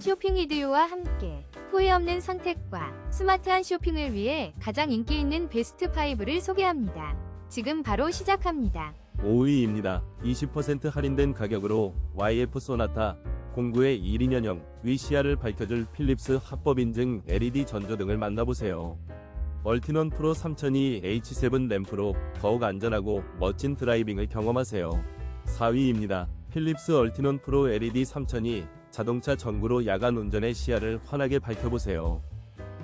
쇼핑 리드요와 함께 후회 없는 선택과 스마트한 쇼핑을 위해 가장 인기 있는 베스트 5를 소개합니다. 지금 바로 시작합니다. 5위입니다. 20% 할인된 가격으로 YF 소나타 09의 12년형 위시아를 밝혀줄 필립스 합법 인증 LED 전조 등을 만나보세요. 얼티넌 프로 3002 H7 램프로 더욱 안전하고 멋진 드라이빙을 경험하세요. 4위입니다. 필립스 얼티논 프로 LED 3002 자동차 전구로 야간 운전의 시야를 환하게 밝혀보세요.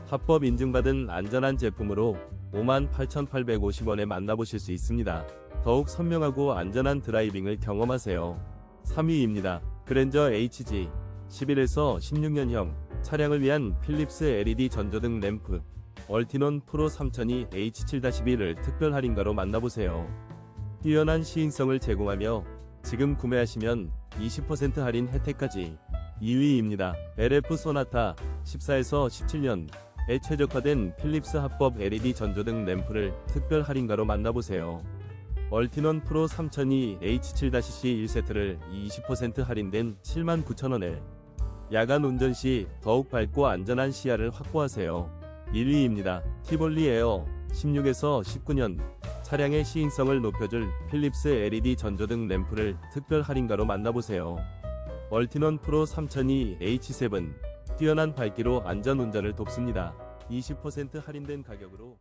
합법 인증받은 안전한 제품으로 58,850원에 만나보실 수 있습니다. 더욱 선명하고 안전한 드라이빙을 경험하세요. 3위입니다. 그랜저 HG 11에서 16년형 차량을 위한 필립스 LED 전조등 램프 얼티논 프로 3002 H7-1을 특별 할인가로 만나보세요. 뛰어난 시인성을 제공하며 지금 구매하시면 20% 할인 혜택까지 2위입니다. LF 소나타 14에서 17년 에 최적화된 필립스 합법 LED 전조등 램프를 특별 할인가로 만나보세요. 얼티논 프로 3002 H7-C 1세트를 20% 할인된 79,000원에 야간 운전 시 더욱 밝고 안전한 시야를 확보하세요. 1위입니다. 티볼리 에어 16에서 19년 차량의 시인성을 높여줄 필립스 LED 전조등 램프를 특별 할인가로 만나보세요. 얼티논 프로 3002 H7 뛰어난 밝기로 안전 운전을 돕습니다. 20% 할인된 가격으로